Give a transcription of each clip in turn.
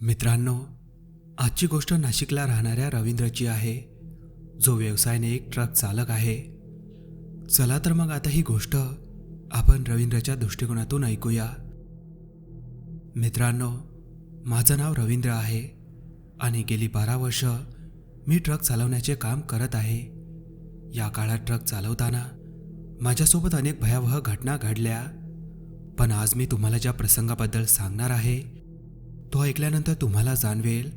मित्रांनो आजची गोष्ट नाशिकला राहणाऱ्या रवींद्रची आहे. जो व्यवसायाने एक ट्रक चालक आहे. चला तर मग आता ही गोष्ट आपण रवींद्रच्या दृष्टिकोनातून ऐकूया. मित्रांनो माझं नाव रवींद्र आहे आणि गेली बारा वर्ष मी ट्रक चालवण्याचे काम करत आहे. या काळात ट्रक चालवताना माझ्यासोबत अनेक भयावह घटना घडल्या. पण आज मी तुम्हाला ज्या प्रसंगाबद्दल सांगणार आहे तो ऐकल्यानंतर तुम्हाला जाणवेल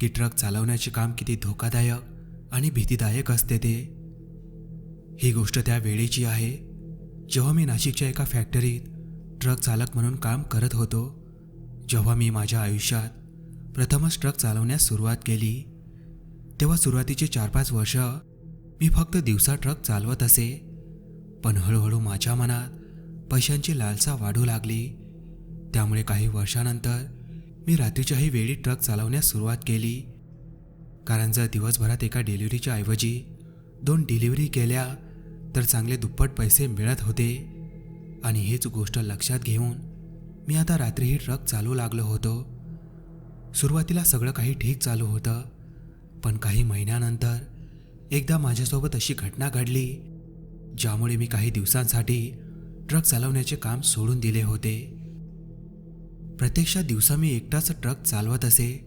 की ट्रक चालवण्याचे काम किती धोकादायक आणि भीतीदायक असते ते. ही गोष्ट त्या वेळेची आहे जेव्हा मी नाशिकच्या एका फॅक्टरीत ट्रक चालक म्हणून काम करत होतो जेव्हा मी माझ्या आयुष्यात प्रथमच ट्रक चालवण्यास सुरुवात केली. तेव्हा सुरुवातीचे चार पाच वर्ष मी फक्त दिवसा ट्रक चालवत असे. पण हळूहळू माझ्या मनात पैशांची लालसा वाढू लागली. त्यामुळे काही वर्षानंतर मी रात्रीच्याही वेळी ट्रक चालवण्यास सुरुवात केली. कारण जर दिवसभरात एका डिलिव्हरीच्या ऐवजी दोन डिलिव्हरी केल्या तर चांगले दुप्पट पैसे मिळत होते. आणि हीच गोष्ट लक्षात घेऊन मी आता रात्रीही ट्रक चालू लागलो होतो. सुरुवातीला सगळं काही ठीक चालू होतं. पण काही महिन्यानंतर एकदा माझ्यासोबत अशी घटना घडली ज्यामुळे मी काही दिवसांसाठी ट्रक चालवण्याचे काम सोडून दिले होते. प्रत्यक्षात दिवसा मी एकटाच ट्रक चालवत असे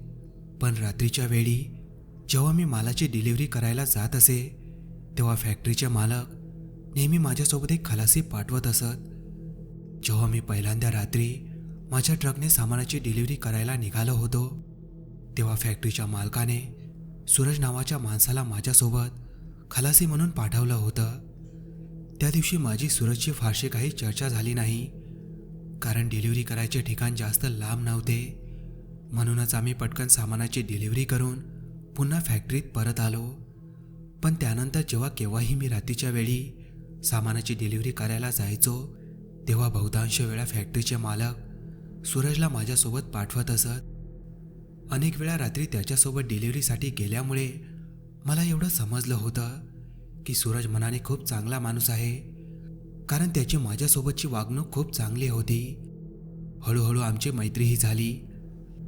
पण रात्रीच्या वेळी जेव्हा मी मालाची डिलिव्हरी करायला जात असे तेव्हा फॅक्टरीचे मालक नेहमी माझ्यासोबत एक खलासी पाठवत असत. जेव्हा मी पहिल्यांदा रात्री माझ्या ट्रकने सामानाची डिलिव्हरी करायला निघालो होतो तेव्हा फॅक्टरीच्या मालकाने सूरज नावाच्या माणसाला माझ्यासोबत खलासी म्हणून पाठवलं होतं. त्या दिवशी माझी सूरजची फारशी काही चर्चा झाली नाही. कारण डिलिव्हरी करायचे ठिकाण जास्त लांब नव्हते. म्हणूनच आम्ही पटकन सामानाची डिलिव्हरी करून पुन्हा फॅक्टरीत परत आलो. पण त्यानंतर जेव्हा केव्हाही मी रात्रीच्या वेळी सामानाची डिलिव्हरी करायला जायचो तेव्हा बहुतांश वेळा फॅक्टरीचे मालक सूरजला माझ्यासोबत पाठवत असत. अनेक वेळा रात्री त्याच्यासोबत डिलिव्हरीसाठी गेल्यामुळे मला एवढं समजलं होतं की सूरज मनाने खूप चांगला माणूस आहे कारण त्याची माझ्यासोबतची वागणूक खूप चांगली होती. हळूहळू आमची मैत्रीही झाली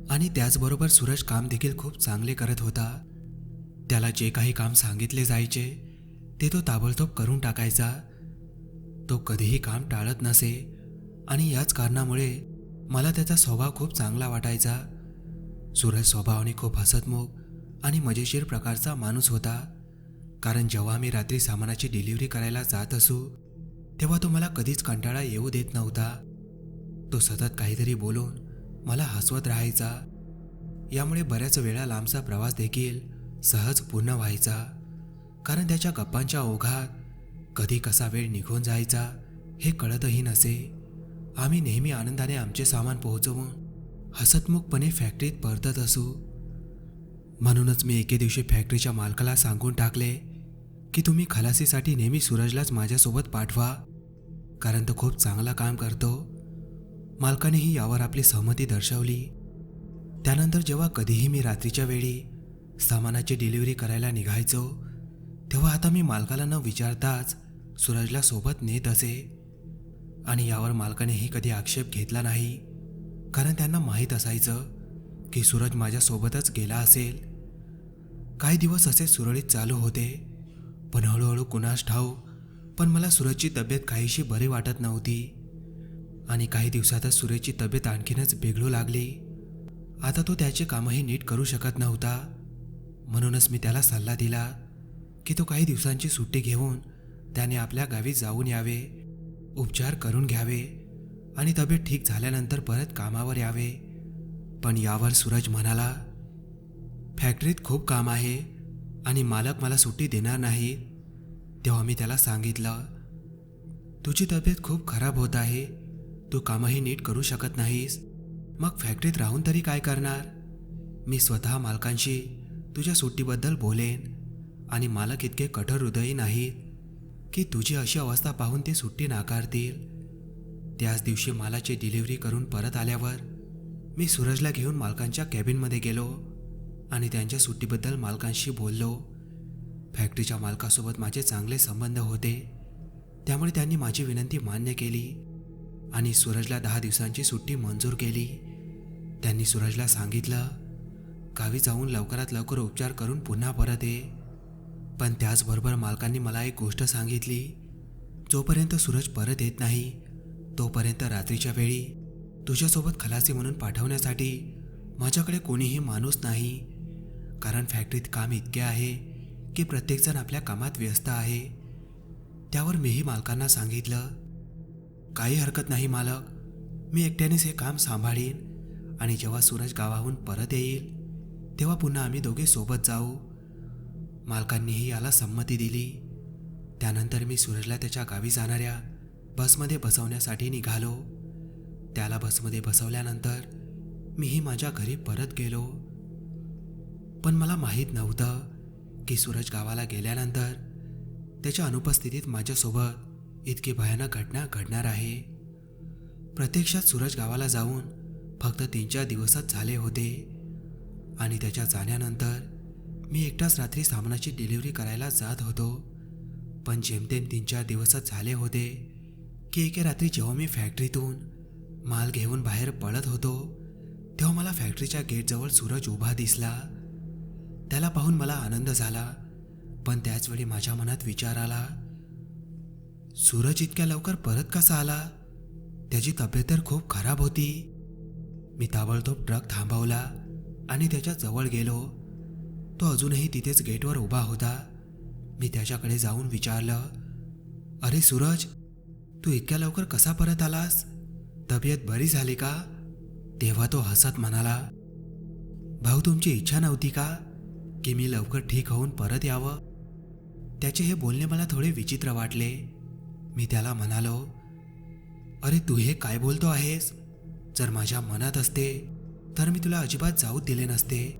आणि त्याचबरोबर सूरज काम देखील खूप चांगले करत होता. त्याला जे काही काम सांगितले जायचे ते तो ताबडतोब करून टाकायचा. तो कधीही काम टाळत नसे आणि याच कारणामुळे मला त्याचा स्वभाव खूप चांगला वाटायचा. सूरज स्वभावाने खूप हसतमुख आणि मजेशीर प्रकारचा माणूस होता. कारण जेव्हा आम्ही रात्री सामानाची डिलिव्हरी करायला जात असू तेव्हा तो मला कधीच कंटाळा येऊ देत नव्हता. तो सतत काहीतरी बोलून मला हसवत राहायचा. यामुळे बऱ्याच वेळा लांबचा प्रवास देखील सहज पूर्ण व्हायचा. कारण त्याच्या गप्पांच्या ओघात कधी कसा वेळ निघून जायचा हे कळतही नसे. आम्ही नेहमी आनंदाने आमचे सामान पोहोचवून हसतमुखपणे फॅक्टरीत परतत असू. म्हणूनच मी एके दिवशी फॅक्टरीच्या मालकाला सांगून टाकले की तुम्ही खलासीसाठी नेहमी सूरजलाच माझ्यासोबत पाठवा कारण तो खूप चांगला काम करतो. मालकानेही यावर आपली सहमती दर्शवली. त्यानंतर जेव्हा कधीही मी रात्रीच्या वेळी सामानाची डिलिव्हरी करायला निघायचो तेव्हा आता मी मालकाला न विचारताच सूरजला सोबत नेत असे. आणि यावर मालकानेही कधी आक्षेप घेतला नाही. कारण त्यांना माहीत असायचं की सूरज माझ्यासोबतच गेला असेल. काही दिवस असे सुरळीत चालू होते पण हळूहळू कुणास ठाऊ पण मला सूरजची तब्येत काहीशी बरी वाटत नव्हती. आणि काही दिवसातच सूरजची तब्येत आणखीनच बिघडू लागली. आता तो त्याचे कामही नीट करू शकत नव्हता. म्हणूनच मी त्याला सल्ला दिला की तो काही दिवसांची सुट्टी घेऊन त्याने आपल्या गावी जाऊन यावे उपचार करून घ्यावे. आणि तब्येत ठीक झाल्यानंतर परत कामावर यावे. पण यावर सूरज म्हणाला फॅक्टरीत खूप काम आहे आणि मालक मला सुट्टी देणार नाही. तेव्हा मी त्याला सांगितलं तुझी तब्येत खूप खराब होत आहे. तू कामही नीट करू शकत नाहीस. मग फॅक्टरीत राहून तरी काय करणार? मी स्वतः मालकांशी तुझ्या सुट्टीबद्दल बोलेन आणि मालक इतके कठोर हृदयी नाहीत की तुझी अशी अवस्था पाहून ते सुट्टी नाकारतील. त्याच दिवशी मालाची डिलिव्हरी करून परत आल्यावर मी सूरजला घेऊन मालकांच्या कॅबिनमध्ये गेलो आणि त्यांच्या सुट्टीबद्दल मालकांशी बोललो. फॅक्टरीच्या मालकासोबत माझे चांगले संबंध होते. त्यामुळे त्यांनी माझी विनंती मान्य केली आणि सूरजला दहा दिवसांची सुट्टी मंजूर केली. त्यांनी सूरजला सांगितलं गावी जाऊन लवकरात लवकर उपचार करून पुन्हा परत ये. पण त्याचबरोबर मालकांनी मला एक गोष्ट सांगितली. जोपर्यंत सूरज परत येत नाही तोपर्यंत रात्रीच्या वेळी तुझ्यासोबत खलासी म्हणून पाठवण्यासाठी माझ्याकडे कोणीही माणूस नाही. कारण फॅक्टरीत काम इतके आहे की प्रत्येकजण आपल्या कामात व्यस्त आहे. त्यावर मीही मालकांना सांगितलं काही हरकत नाही मालक मी एकट्यानेच हे काम सांभाळीन आणि जेव्हा सूरज गावाहून परत येईल तेव्हा पुन्हा आम्ही दोघे सोबत जाऊ. मालकांनीही याला संमती दिली. त्यानंतर मी सूरजला त्याच्या गावी जाणाऱ्या बसमध्ये बसवण्यासाठी निघालो. त्याला बसमध्ये बसवल्यानंतर मीही माझ्या घरी परत गेलो. पण मला माहीत नव्हतं की सूरज गावाला गेल्यानंतर त्याच्या अनुपस्थितीत माझ्यासोबत इतकी भयानक घटना घडणार आहे. प्रत्यक्षात सूरज गावाला जाऊन फक्त तीन चार दिवसच झाले होते आणि त्याच्या जाण्यानंतर मी एकटाच रात्री सामानाची डिलिव्हरी करायला जात होतो. पण जेमतेम तीन चार दिवसच झाले होते की एके रात्री जेव्हा मी फॅक्टरीतून माल घेऊन बाहेर पळत होतो तेव्हा मला फॅक्टरीच्या गेटजवळ सूरज उभा दिसला. त्याला पाहून मला आनंद झाला पण त्याचवेळी माझ्या मनात विचार आला सूरज इतक्या लवकर परत कसा आला? त्याची तब्येत तर खूप खराब होती. मी ताबडतोब ट्रक थांबवला आणि त्याच्याजवळ गेलो. तो अजूनही तिथेच गेटवर उभा होता. मी त्याच्याकडे जाऊन विचारलं अरे सूरज तू इतक्या लवकर कसा परत आलास? तब्येत बरी झाली का? तेव्हा तो हसत म्हणाला भाऊ तुमची इच्छा नव्हती का की मी लवकर ठीक होऊन परत यावं? त्याचे हे बोलणे मला थोडे विचित्र वाटले. मी त्याला म्हणालो अरे तू हे काय बोलतो आहेस? जर माझ्या मनात असते तर मी तुला अजिबात जाऊ दिले नसते.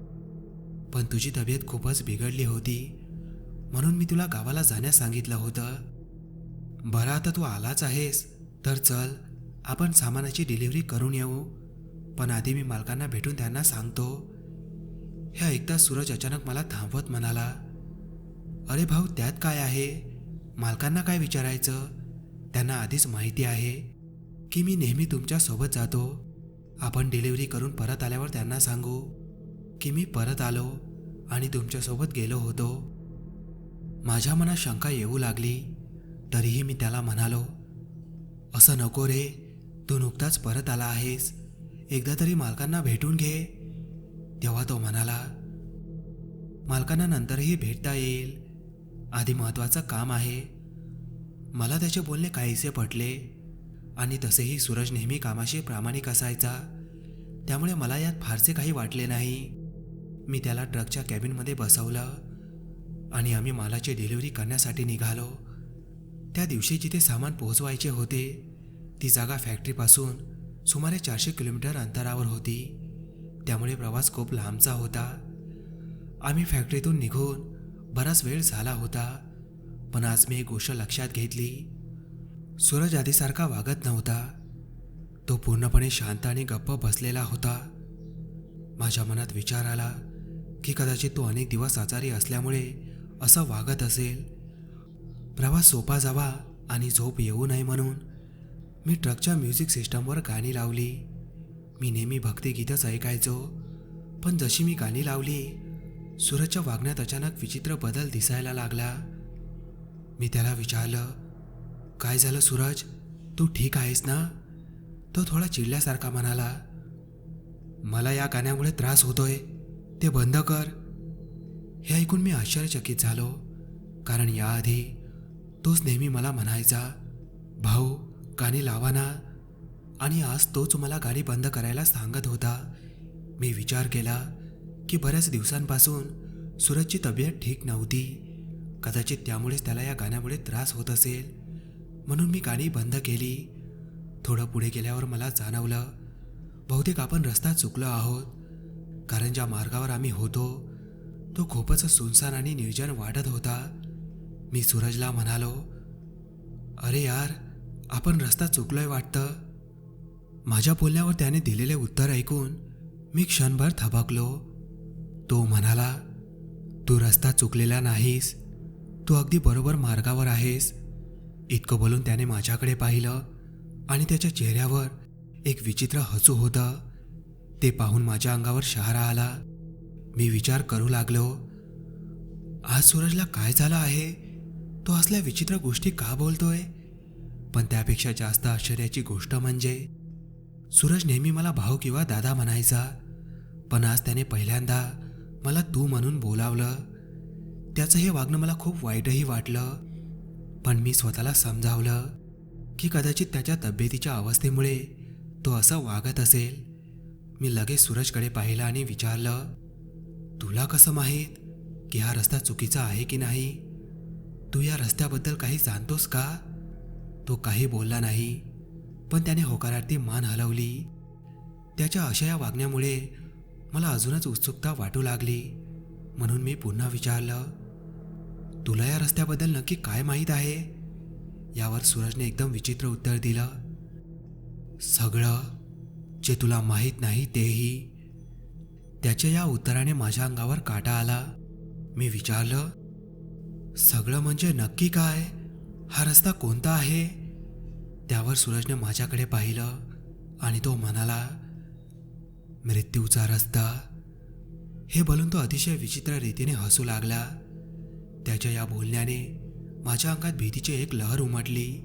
पण तुझी तब्येत खूपच बिघडली होती. म्हणून मी तुला गावाला जाण्यास सांगितलं होतं. बरं आता तू आलाच आहेस. तर चल आपण सामानाची डिलिव्हरी करून येऊ. पण आधी मी मालकांना भेटून त्यांना सांगतो. हे ऐकता सूरज अचानक मला थांबवत म्हणाला अरे भाऊ त्यात काय आहे? मालकांना काय विचारायचं? त्यांना आधीच माहिती आहे की मी नेहमी तुमच्यासोबत जातो. आपण डिलिव्हरी करून परत आल्यावर त्यांना सांगू की मी परत आलो आणि तुमच्यासोबत गेलो होतो. माझ्या मनात शंका येऊ लागली. तरीही मी त्याला म्हणालो असं नको रे तू नुकताच परत आला आहेस. एकदा तरी मालकांना भेटून घे. तेव्हा तो म्हणाला मालकांना नंतरही भेटता येईल. आधी महत्त्वाचं काम आहे. मला त्याचे बोलणे काहीसे पटले. आणि तसेही सूरज नेहमी कामाशी प्रामाणिक असायचा. त्यामुळे मला यात फारसे काही वाटले नाही. मी त्याला ट्रकच्या कॅबिनमध्ये बसवलं. आणि आम्ही मालाची डिलिव्हरी करण्यासाठी निघालो. त्या दिवशी जिथे सामान पोहोचवायचे होते ती जागा फॅक्टरीपासून सुमारे चारशे किलोमीटर अंतरावर होती. त्यामुळे प्रवास खूप लांबचा होता. आम्ही फॅक्टरीतून निघून बराच वेळ झाला होता पण आज मी एक गोष्ट लक्षात घेतली. सूरज आधीसारखा वागत नव्हता. तो पूर्णपणे शांत आणि गप्प बसलेला होता. माझ्या मनात विचार आला की कदाचित तो अनेक दिवस आजारी असल्यामुळे असं वागत असेल. प्रवास सोपा जावा आणि झोप येऊ नये म्हणून मी ट्रकच्या म्युझिक सिस्टमवर गाणी लावली. मी नेहमी भक्तिगीतच ऐकायचो पण जशी मी गाणी लावली सूरजच्या वागण्यात अचानक विचित्र बदल दिसायला लागला. मी त्याला विचारलं काय झालं सूरज? तू ठीक आहेस ना? तो थोडा चिडल्यासारखा म्हणाला मला या गाण्यामुळे त्रास होतोय. ते बंद कर. हे ऐकून मी आश्चर्यचकित झालो कारण याआधी तोच नेहमी मला म्हणायचा भाऊ गाणी लावा ना. आणि आज तोच मला गाडी बंद करायला सांगत होता. मी विचार केला की बऱ्याच दिवसांपासून सूरजची तब्येत ठीक नव्हती. कदाचित त्यामुळेच त्याला या गाण्यामुळे त्रास होत असेल. म्हणून मी गाणी बंद केली. थोडं पुढे गेल्यावर मला जाणवलं बहुतेक आपण रस्ता चुकलो आहोत. कारण ज्या मार्गावर आम्ही होतो तो खूपच सुनसान आणि निर्जन वाटत होता. मी सूरजला म्हणालो अरे यार आपण रस्ता चुकलोय वाटतं. माझ्या बोलण्यावर त्याने दिलेले उत्तर ऐकून मी क्षणभर थबकलो. तो म्हणाला तू रस्ता चुकलेला नाहीस. तू अगदी बरोबर मार्गावर आहेस. इतकं बोलून त्याने माझ्याकडे पाहिलं आणि त्याच्या चेहऱ्यावर एक विचित्र हसू होतं. ते पाहून माझ्या अंगावर शहारा आला. मी विचार करू लागलो आज सूरजला काय झालं आहे? तो असल्या विचित्र गोष्टी का बोलतोय? पण त्यापेक्षा जास्त आश्चर्याची गोष्ट म्हणजे सूरज नेहमी मला भाऊ किंवा दादा म्हणायचा पण आज त्याने पहिल्यांदा मला तू म्हणून बोलावलं. त्याचं हे वागणं मला खूप वाईटही वाटलं पण मी स्वतःला समजावलं की कदाचित त्याच्या तब्येतीच्या अवस्थेमुळे तो असं वागत असेल. मी लगेच सूरजकडे पाहिलं आणि विचारलं तुला कसं माहीत की हा रस्ता चुकीचा आहे की नाही? तू या रस्त्याबद्दल काही जाणतोस का? तो काही बोलला नाही पण त्याने होकारार्थी मान हलवली. त्याच्या अशा या वागण्यामुळे मला अजूनच उत्सुकता वाटू लागली. म्हणून मी पुन्हा विचारलं तुला या रस्त्याबद्दल नक्की काय माहीत आहे? यावर सूरजने एकदम विचित्र उत्तर दिलं सगळं जे तुला माहीत नाही तेही. त्याच्या या उत्तराने माझ्या अंगावर काटा आला. मी विचारलं सगळं म्हणजे नक्की काय? हा रस्ता कोणता आहे? त्यावर सूरजने माझ्याकडे पाहिलं आणि तो म्हणाला मृत्यूचा रस्ता. हे बोलून तो अतिशय विचित्र रीतीने हसू लागला. त्याच्या या बोलण्याने माझ्या अंगात भीतीची एक लहर उमटली.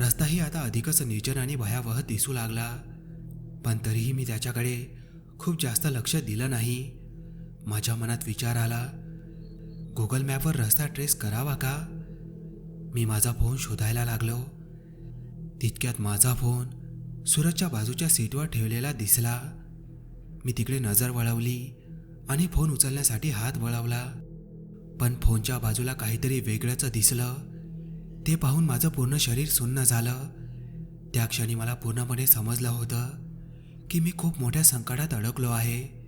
रस्ताही आता अधिकच निर्जन आणि भयावह दिसू लागला. पण तरीही मी त्याच्याकडे खूप जास्त लक्ष दिलं नाही. माझ्या मनात विचार आला गुगल मॅपवर रस्ता ट्रेस करावा का? मी माझा फोन शोधायला लागलो. तितक्यात माझा फोन सूरजच्या बाजूच्या सीटवर ठेवलेला दिसला. मी तिकडे नजर वळवली आणि फोन उचलण्यासाठी हात वळवला. पण फोनच्या बाजूला काहीतरी वेगळंच दिसलं. ते पाहून माझं पूर्ण शरीर सुन्न झालं. त्या क्षणी मला पूर्णपणे समजलं होतं की मी खूप मोठ्या संकटात अडकलो आहे.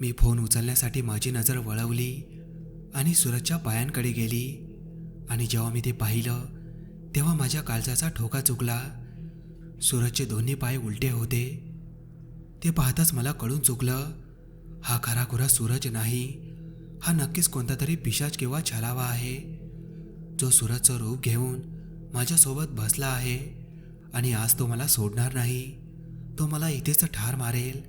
मी फोन उचलण्यासाठी माझी नजर वळवली आणि सूरजच्या पायांकडे गेली. आणि जेव्हा मी ते पाहिलं तेव्हा माझ्या काळजाचा ठोका चुकला. सूरजचे दोन्ही पाय उलटे होते. ते पाहताच मला कळून चुकलं हा खराखुरा सूरज नाही. हा नक्कीच कोणता तरी पिशाच किंवा छलावा आहे. जो सूरजचं रूप घेऊन माझ्यासोबत बसला आहे. आणि आज तो मला सोडणार नाही. तो मला इथेच ठार मारेल.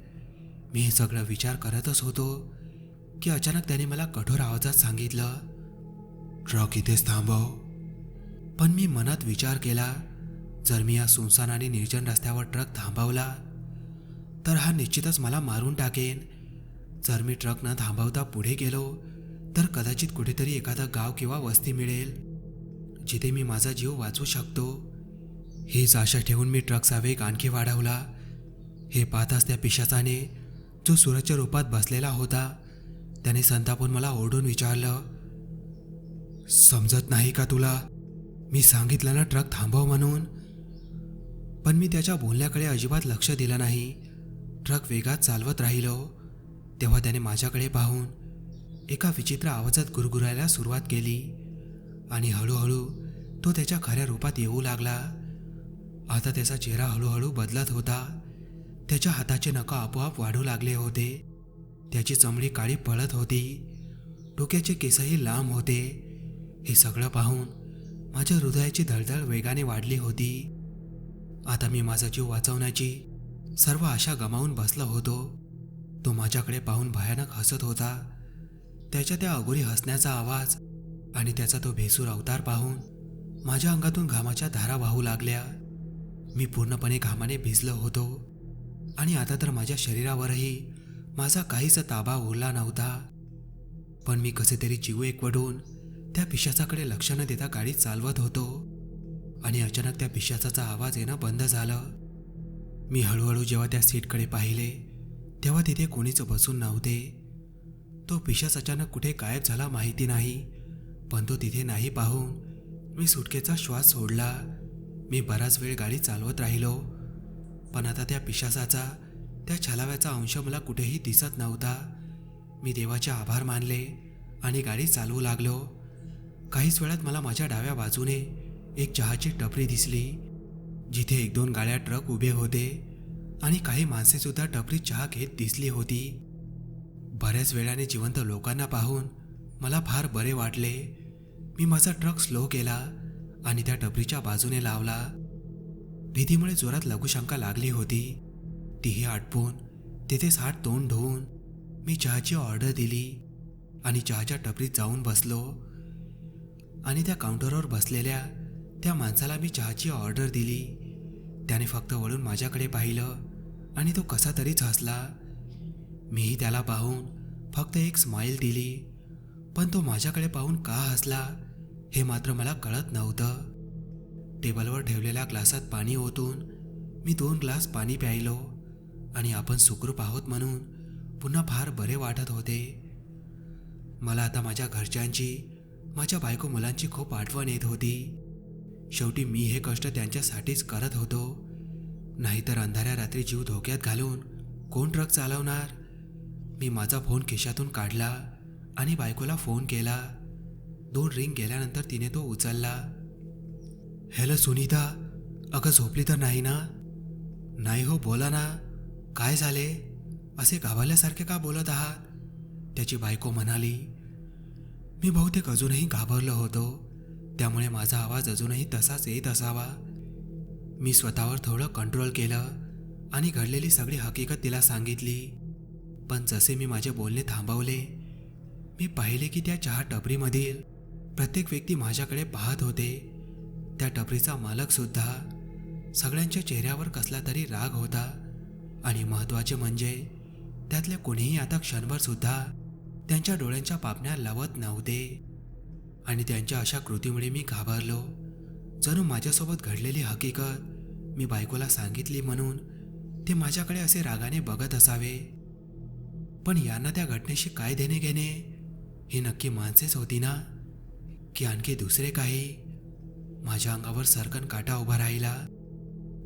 मी हे सगळं विचार करतच होतो. की अचानक त्याने मला कठोर आवाजात सांगितलं ट्रक इथेच थांबव. पण मी मनात विचार केला जर मी या सुनसान आणि निर्जन रस्त्यावर ट्रक थांबवला तर हा निश्चितच मला मारून टाकेन. जर मी ट्रक न थांबवता पुढे गेलो तर कदाचित कुठेतरी एखादं गाव किंवा वस्ती मिळेल जिथे मी माझा जीव वाचवू शकतो. हीच आशा ठेवून मी ट्रकचा वेग आणखी वाढवला. हे पाहताच त्या पिशाचाने जो सूरजच्या रूपात बसलेला होता त्याने संतापून मला ओरडून विचारलं समजत नाही का तुला? मी सांगितलं ना ट्रक थांबव म्हणून. पण मी त्याच्या बोलण्याकडे अजिबात लक्ष दिलं नाही. ट्रक वेगात चालवत राहिलो. तेव्हा त्याने माझ्याकडे पाहून एका विचित्र आवाजात गुरगुरायला सुरुवात केली आणि हळूहळू तो त्याच्या खऱ्या रूपात येऊ लागला. आता त्याचा चेहरा हळूहळू बदलत होता. त्याच्या हाताचे नका आपोआप वाढू लागले होते. त्याची चमडी काळी पळत होती. डोक्याचे केसही लांब होते. हे सगळं पाहून माझ्या हृदयाची धडधड वेगाने वाढली होती. आता मी माझा जीव वाचवण्याची सर्व आशा गमावून बसलो होतो. तो माझ्याकडे पाहून भयानक हसत होता. त्याच्या त्या अगोरी हसण्याचा आवाज आणि त्याचा तो भेसूर अवतार पाहून माझ्या अंगातून घामाच्या धारा वाहू लागल्या. मी पूर्णपणे घामाने भिजलो होतो. आणि आता तर माझ्या शरीरावरही माझा काहीच ताबा उरला नव्हता. पण मी कसे तरी जीव एकवटून त्या पिशाचाकडे लक्ष न देता गाडी चालवत होतो आणि अचानक त्या पिशाचाचा आवाज येणं बंद झालं. मी हळूहळू जेव्हा त्या सीटकडे पाहिले तेव्हा तिथे कोणीच बसून नव्हते. तो पिशाच अचानक कुठे गायब झाला माहिती नाही पण तो तिथे नाही पाहून मी सुटकेचा श्वास सोडला. मी बराच वेळ गाडी चालवत राहिलो पण आता त्या पिशासाचा त्या छलाव्याचा अंश मला कुठेही दिसत नव्हता. मी देवाचे आभार मानले आणि गाडी चालवू लागलो. काहीच वेळात मला माझ्या डाव्या बाजूने एक चहाची टपरी दिसली जिथे एक दोन गाड्या ट्रक उभे होते आणि काही माणसेसुद्धा टपरीत चहा घेत दिसली होती. बऱ्याच वेळाने जिवंत लोकांना पाहून मला फार बरे वाटले. मी माझा ट्रक स्लो केला आणि त्या टपरीच्या बाजूने लावला. भीतीमुळे जोरात लघुशंका लागली होती. तीही आटपून तिथेच हात तोंड धुवून मी चहाची ऑर्डर दिली आणि चहाच्या टपरीत जाऊन बसलो. आणि त्या काउंटरवर बसलेल्या त्या माणसाला मी चहाची ऑर्डर दिली. त्याने फक्त वळून माझ्याकडे पाहिलं आणि तो कसा तरीच हसला मीही त्याला पाहून फक्त एक स्माईल दिली पण तो माझ्याकडे पाहून का हसला हे मात्र मला कळत नव्हतं. टेबलवर ठेवलेल्या ग्लासात पाणी ओतून मी दोन ग्लास पाणी प्यायलो. आणि आपण सुखरूप आहोत म्हणून पुन्हा फार बरे वाटत होते. मला आता माझ्या घरच्यांची माझ्या बायको मुलांची खूप आठवण येत होती. शेवटी मी हे कष्ट त्यांच्यासाठीच करत होतो. नाहीतर अंधाऱ्या रात्री जीव धोक्यात घालून कोण ट्रक चालवणार? मी माझा फोन खिशातून काढला आणि बायकोला फोन केला. दोन रिंग गेल्यानंतर तिने तो उचलला. हॅलो सुनीता अगं झोपली तर नाही ना? नाही हो बोला ना. काय झाले? असे घाबरल्यासारखे का बोलत आहात? त्याची बायको म्हणाली मी बहुतेक अजूनही घाबरलो होतो. त्यामुळे माझा आवाज अजूनही तसाच येत असावा. मी स्वतःवर थोडं कंट्रोल केलं आणि घडलेली सगळी हकीकत तिला सांगितली. पण जसे मी माझे बोलणे थांबवले मी पाहिले की त्या चहा टपरीमधील प्रत्येक व्यक्ती माझ्याकडे पाहत होते. त्या टपरीचा मालकसुद्धा सगळ्यांच्या चेहऱ्यावर कसला तरी राग होता. आणि महत्त्वाचे म्हणजे त्यातले कोणीही आता क्षणभर सुद्धा त्यांच्या डोळ्यांच्या पापण्या लावत नव्हते. आणि त्यांच्या अशा कृतीमुळे मी घाबरलो. जणू माझ्यासोबत घडलेली हकीकत मी बायकोला सांगितली म्हणून ते माझ्याकडे असे रागाने बघत असावे. पण यांना त्या घटनेशी काय देणे घेणे ही नक्की माणसेच होती ना? की आणखी दुसरे काही? माझ्या अंगावर सरकन काटा उभा राहिला.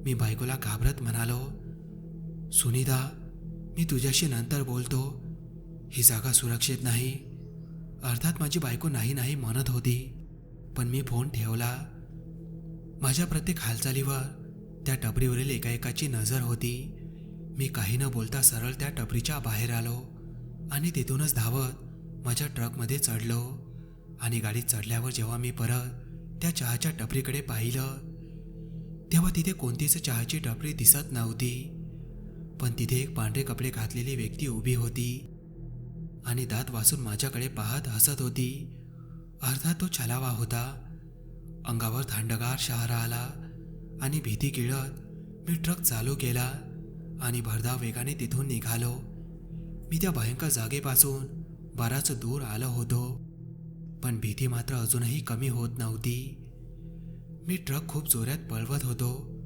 मी बायकोला घाबरत म्हणालो सुनीता मी तुझ्याशी नंतर बोलतो. ही जागा सुरक्षित नाही. अर्थात माझी बायको नाही नाही म्हणत होती. पण मी फोन ठेवला. माझ्या प्रत्येक हालचालीवर त्या टपरीवरील एकाएकाची नजर होती. मी काही न बोलता सरळ त्या टपरीच्या बाहेर आलो आणि तिथूनच धावत माझ्या ट्रकमध्ये चढलो आणि गाडीत चढल्यावर जेव्हा मी परत त्या चहाच्या टपरीकडे पाहिलं तेव्हा तिथे कोणतीच चहाची टपरी दिसत नव्हती. पण तिथे एक पांढरे कपडे घातलेली व्यक्ती उभी होती आणि दात वासून माझ्याकडे पाहत हसत होती. अर्थात तो छलावा होता. अंगावर थंडगार शहारा आला आणि भीती गिळत मी ट्रक चालू केला आणि भरधाव वेगाने तिथून निघालो. मी त्या भयंकर जागेपासून बराच दूर आलो होतो पण भीती मात्र अजूनही कमी होत नव्हती. मी ट्रक खूप जोरात पळवत होतो.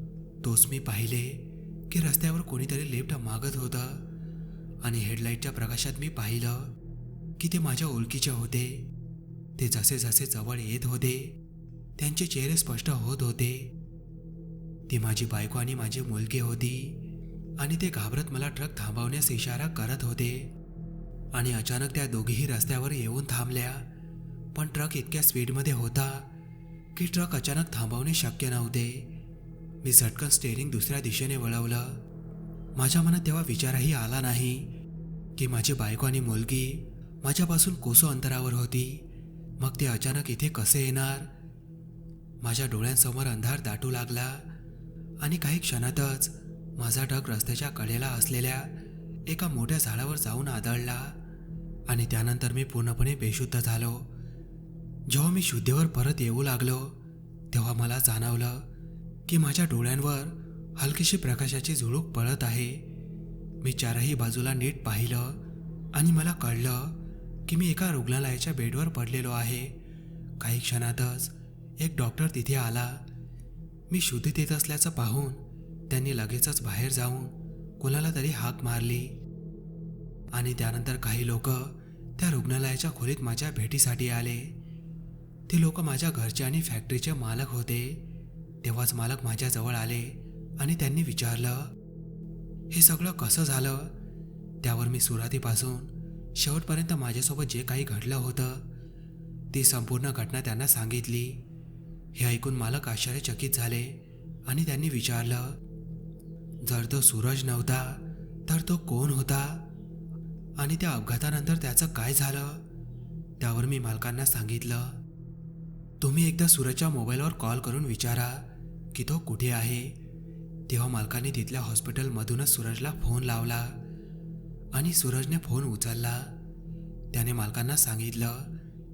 तोच मी पाहिले. की रस्त्यावर कोणीतरी लिफ्ट मागत होतं. आणि हेडलाईटच्या प्रकाशात मी पाहिलं की ते माझ्या ओळखीचे होते. ते जसे जसे जवळ येत होते त्यांचे चेहरे स्पष्ट होत होते. ती माझी बायको आणि माझी मुलगी होती आणि ते घाबरत मला ट्रक थांबवण्यास इशारा करत होते. आणि अचानक त्या दोघीही रस्त्यावर येऊन थांबल्या. पण ट्रक इतक्या स्पीडमध्ये होता की ट्रक अचानक थांबवणे शक्य नव्हते. मी झटकन स्टेअरिंग दुसऱ्या दिशेने वळवलं. माझ्या मनात तेव्हा विचारही आला नाही की माझी बायको आणि मुलगी माझ्यापासून कोसो अंतरावर होती. मग ते अचानक इथे कसे येणार? माझ्या डोळ्यांसमोर अंधार दाटू लागला आणि काही क्षणातच माझा ढग रस्त्याच्या कडेला असलेल्या एका मोठ्या झाडावर जाऊन आदळला आणि त्यानंतर मी पूर्णपणे बेशुद्ध झालो. जेव्हा मी शुद्धीवर परत येऊ लागलो तेव्हा मला जाणवलं की माझ्या डोळ्यांवर हलकीशी प्रकाशाची झुळूक पळत आहे. मी चारही बाजूला नीट पाहिलं आणि मला कळलं की मी एका रुग्णालयाच्या बेडवर पडलेलो आहे. काही क्षणातच एक डॉक्टर तिथे आला. मी शुद्धीत येत असल्याचं पाहून त्यांनी लगेचच बाहेर जाऊन कोणाला तरी हाक मारली. आणि त्यानंतर काही लोक त्या रुग्णालयाच्या खोलीत माझ्या भेटीसाठी आले. ते लोक माझ्या घरचे आणि फॅक्टरीचे मालक होते. तेव्हाच मालक माझ्याजवळ आले आणि त्यांनी विचारलं हे सगळं कसं झालं? त्यावर मी सुरुवातीपासून शेवटपर्यंत माझ्यासोबत जे काही घडलं होतं ती संपूर्ण घटना त्यांना सांगितली. हे ऐकून मालक आश्चर्यचकित झाले आणि त्यांनी विचारलं जर तो सूरज नव्हता तर तो कोण होता? आणि त्या अपघातानंतर त्याचं काय झालं? त्यावर मी मालकांना सांगितलं तुम्ही एकदा सूरजच्या मोबाईलवर कॉल करून विचारा. की तो कुठे आहे? तेव्हा मालकाने तिथल्या हॉस्पिटलमधूनच सूरजला फोन लावला आणि सूरजने फोन उचलला. त्याने मालकांना सांगितलं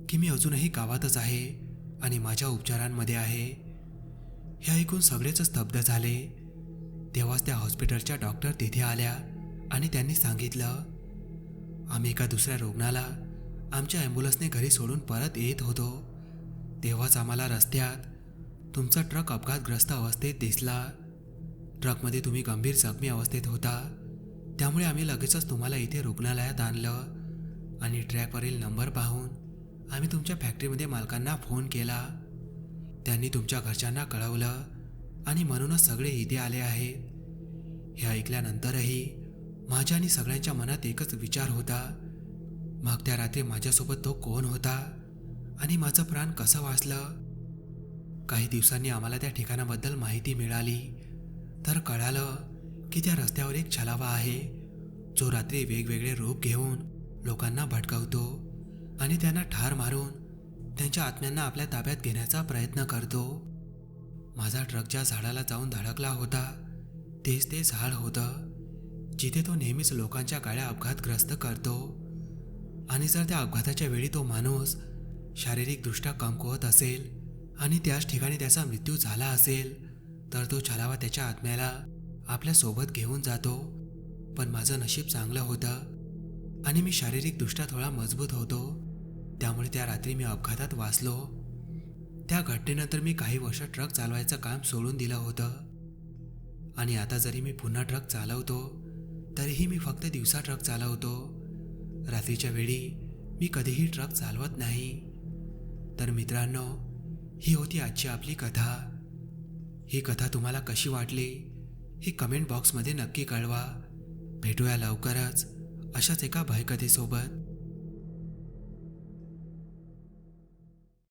की मी अजूनही गावातच आहे आणि माझ्या उपचारांमध्ये आहे. हे ऐकून सगळेच स्तब्ध झाले. तेव्हाच त्या हॉस्पिटलच्या डॉक्टर तिथे आल्या आणि त्यांनी सांगितलं आम्ही एका दुसऱ्या रुग्णाला आमच्या ॲम्ब्युलन्सने घरी सोडून परत येत होतो. तेव्हाच आम्हाला रस्त्यात तुमचा ट्रक अपघातग्रस्त अवस्थेत दिसला. ट्रकमध्ये तुम्ही गंभीर जखमी अवस्थेत होता. त्यामुळे आम्ही लगेचच तुम्हाला इथे रुग्णालयात आणलं आणि ट्रॅकवरील नंबर पाहून आम्ही तुमच्या फॅक्टरीमध्ये मालकांना फोन केला. त्यांनी तुमच्या घरच्यांना कळवलं आणि म्हणूनच सगळे इथे आले आहेत हे ऐकल्यानंतरही माझ्या आणि सगळ्यांच्या मनात एकच विचार होता. मग त्या रात्री माझ्यासोबत तो कोण होता आणि माझं प्राण कसं वाचलं? काही दिवसांनी आम्हाला त्या ठिकाणाबद्दल माहिती मिळाली. तर कळालं की त्या रस्त्यावर एक छलावा आहे. जो रात्री वेगवेगळे रूप घेऊन लोकांना भटकवतो आणि त्यांना ठार मारून त्यांच्या आत्म्यांना आपल्या ताब्यात घेण्याचा प्रयत्न करतो. माझा ट्रक ज्या झाडाला जाऊन धडकला होता तेच ते झाड होतं जिथे तो नेहमीच लोकांच्या गाड्या अपघातग्रस्त करतो. आणि जर त्या अपघाताच्या वेळी तो माणूस शारीरिकदृष्ट्या कमकुवत असेल आणि त्याच ठिकाणी त्याचा मृत्यू झाला असेल तर तो छलावा त्याच्या आत्म्याला आपल्यासोबत घेऊन जातो. पण माझं नशीब चांगलं होतं आणि मी शारीरिकदृष्ट्या थोडा मजबूत होतो. त्यामुळे त्या रात्री मी अपघातात वाचलो. त्या घटनेनंतर मी काही वर्ष ट्रक चालवायचं काम सोडून दिलं होतं. आणि आता जरी मी पुन्हा ट्रक चालवतो तरीही मी फक्त दिवसा ट्रक चालवतो. रात्रीच्या वेळी मी कधीही ट्रक चालवत नाही. तर मित्रांनो ही होती आजची आपली कथा. ही कथा तुम्हाला कशी वाटली ही कमेंट बॉक्समध्ये नक्की कळवा. भेटूया लवकरच अशाच एका भयकथेसोबत.